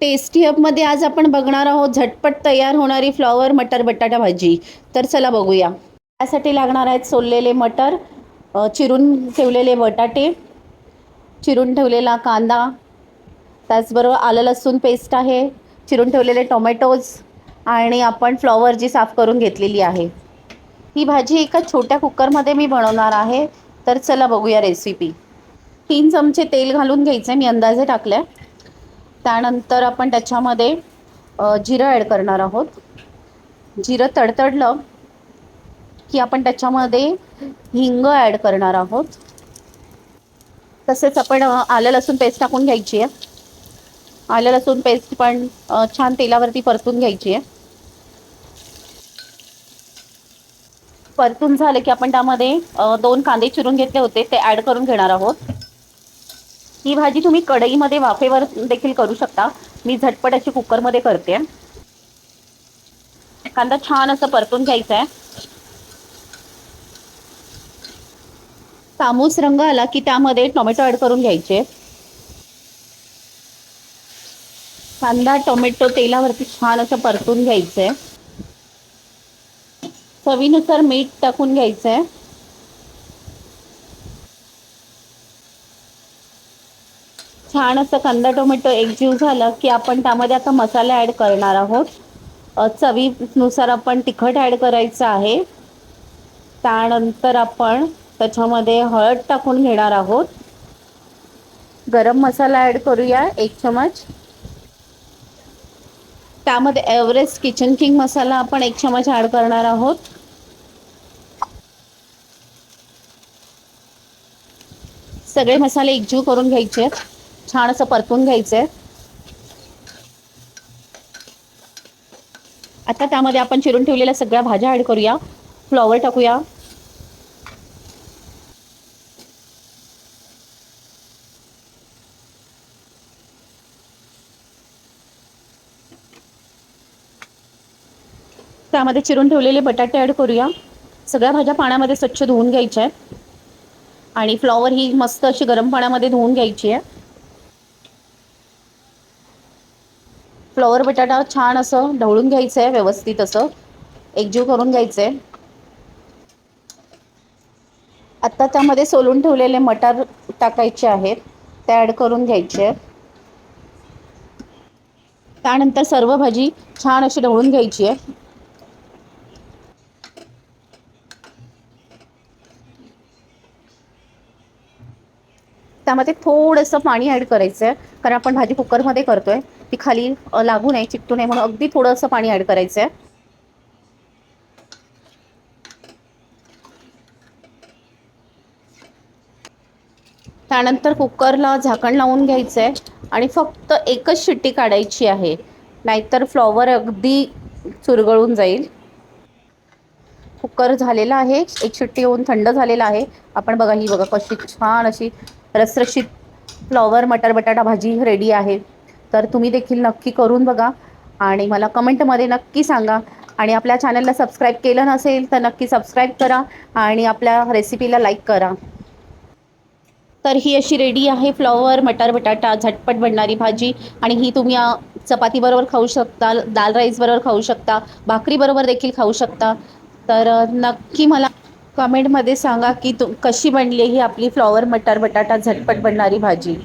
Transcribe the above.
Tasty हबमध्ये आज आपण बघणार आहोत झटपट तयार होणारी फ्लॉवर मटर बटाटा भाजी. तर चला बघूया. त्यासाठी लागणार आहेत सोललेले मटर चिरून ठेवलेले बटाटे चिरून ठेवलेला कांदा त्याचबरोबर आलं लसूण पेस्ट आहे चिरून ठेवलेले टोमॅटोज आणि आपण फ्लॉवर जी साफ करून घेतलेली आहे. ही भाजी एका छोट्या कुकरमध्ये मी बनवणार आहे. तर चला बघूया रेसिपी. तीन चमचे तेल घालून घ्यायचे मी अंदाजे टाकले त्यानंतर आपण त्याच्यामध्ये जिरं ॲड करणार आहोत. जिरं तडतडलं की आपण त्याच्यामध्ये हिंग ॲड करणार आहोत. तसेच आपण आलं लसूण पेस्ट टाकून घ्यायची आहे. आलं लसूण पेस्ट पण छान तेलावरती परतून घ्यायची आहे. परतून झालं की आपण त्यामध्ये दोन कांदे चिरून घेतले होते ते ॲड करून घेणार आहोत. ही भाजी तुम्ही कढईमध्ये वाफेवर देखील करू शकता. मी झटपट अशी कुकरमध्ये करते. कांदा छान असं परतून घ्यायचा आहे तांबूस रंग आला की त्यामध्ये टोमॅटो ॲड करून घ्यायचे. कांदा टोमॅटो तेलावरती छान असं परतून घ्यायचंय. चवीनुसार मीठ टाकून घ्यायचंय. छान असं कांदा टोमॅटो एकजीव झालं की आपण त्यामध्ये आता मसाला ॲड करणार आहोत. चवीनुसार आपण तिखट ॲड करायचं आहे. त्यानंतर आपण त्याच्यामध्ये हळद टाकून घेणार आहोत. गरम मसाला ॲड करूया एक चमच. त्यामध्ये एव्हरेस्ट किचन किंग मसाला आपण एक चमच ॲड करणार आहोत. सगळे मसाले एकजीव करून घ्यायचे आहेत. छान असं परतून घ्यायचे आता त्यामध्ये आपण चिरून ठेवलेल्या सगळ्या भाज्या ॲड करूया. फ्लॉवर टाकूया. त्यामध्ये चिरून ठेवलेले बटाटे ॲड करूया. सगळ्या भाज्या पाण्यामध्ये स्वच्छ धुवून घ्यायच्या आहेत. आणि फ्लॉवर ही मस्त अशी गरम पाण्यामध्ये धुवून घ्यायची आहे. फ्लॉवर बटाटा छान असं ढवळून घ्यायचं आहे व्यवस्थित असं. एकजीव करून घ्यायचं आहे आत्ता त्यामध्ये सोलून ठेवलेले मटार टाकायचे आहेत. ते ॲड करून घ्यायचे. आहेत त्यानंतर सर्व भाजी छान अशी ढवळून घ्यायची आहे. त्यामध्ये थोडंसं पाणी ॲड करायचं आहे कारण आपण भाजी कुकरमध्ये करतोय. ती खाली लागू नये चिकटू नये म्हणून अगदी थोडंसं पाणी ॲड करायचं आहे त्यानंतर कुकरला झाकण लावून घ्यायचं आहे आणि फक्त एकच शिट्टी काढायची आहे. नाहीतर फ्लॉवर अगदी चुरगळून जाईल. कुकर झालेला आहे. एक शिट्टी होऊन थंड झालेला आहे. आपण बघा ही बघा कशी छान अशी रसरशीत फ्लॉवर मटर बटाटा भाजी रेडी आहे. तर तुम्ही देखील नक्की करून बघा आणि मला कमेंटमध्ये नक्की सांगा. आणि आपल्या चॅनलला सबस्क्राईब केलं नसेल तर नक्की सबस्क्राईब करा आणि आपल्या रेसिपीला लाईक करा. तर ही अशी रेडी आहे फ्लॉवर मटर बटाटा झटपट बनणारी भाजी आणि ही तुम्ही चपातीबरोबर खाऊ शकता दाल राईसबरोबर खाऊ शकता भाकरीबरोबर देखील खाऊ शकता. तर नक्की मला कमेंटमध्ये सांगा की तु कशी बनली ही आपली फ्लॉवर मटार बटाटा झटपट बनणारी भाजी?